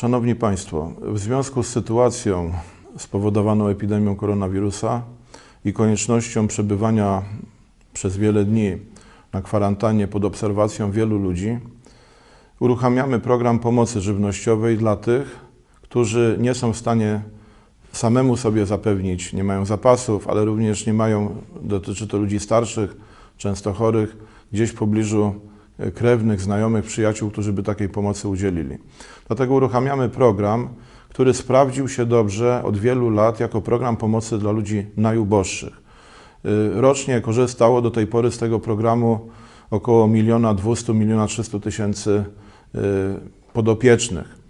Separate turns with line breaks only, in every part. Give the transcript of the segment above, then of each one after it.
Szanowni Państwo, w związku z sytuacją spowodowaną epidemią koronawirusa i koniecznością przebywania przez wiele dni na kwarantannie pod obserwacją wielu ludzi, uruchamiamy program pomocy żywnościowej dla tych, którzy nie są w stanie samemu sobie zapewnić, nie mają zapasów, ale również nie mają, dotyczy to ludzi starszych, często chorych, gdzieś w pobliżu krewnych, znajomych, przyjaciół, którzy by takiej pomocy udzielili. Dlatego uruchamiamy program, który sprawdził się dobrze od wielu lat jako program pomocy dla ludzi najuboższych. Y, Rocznie korzystało do tej pory z tego programu około 1 200 1 300 tysięcy y, podopiecznych.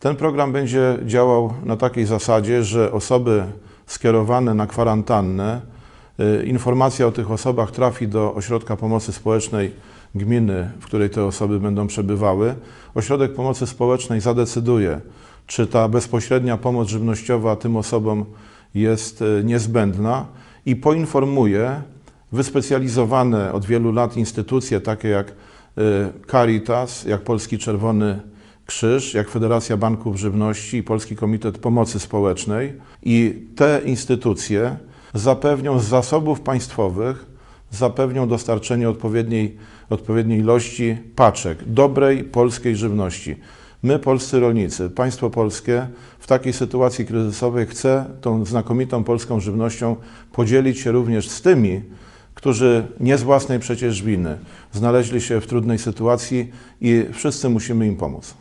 Ten program będzie działał na takiej zasadzie, że osoby skierowane na kwarantannę, informacja o tych osobach trafi do Ośrodka Pomocy Społecznej gminy, w której te osoby będą przebywały. Ośrodek Pomocy Społecznej zadecyduje, czy ta bezpośrednia pomoc żywnościowa tym osobom jest y, niezbędna i poinformuje wyspecjalizowane od wielu lat instytucje, takie jak y, Caritas, jak Polski Czerwony Krzyż, jak Federacja Banków Żywności i Polski Komitet Pomocy Społecznej. I te instytucje zapewnią z zasobów państwowych, zapewnią dostarczenie odpowiedniej, odpowiedniej ilości paczek dobrej polskiej żywności. My, polscy rolnicy, państwo polskie w takiej sytuacji kryzysowej chce tą znakomitą polską żywnością podzielić się również z tymi, którzy nie z własnej przecież winy znaleźli się w trudnej sytuacji i wszyscy musimy im pomóc.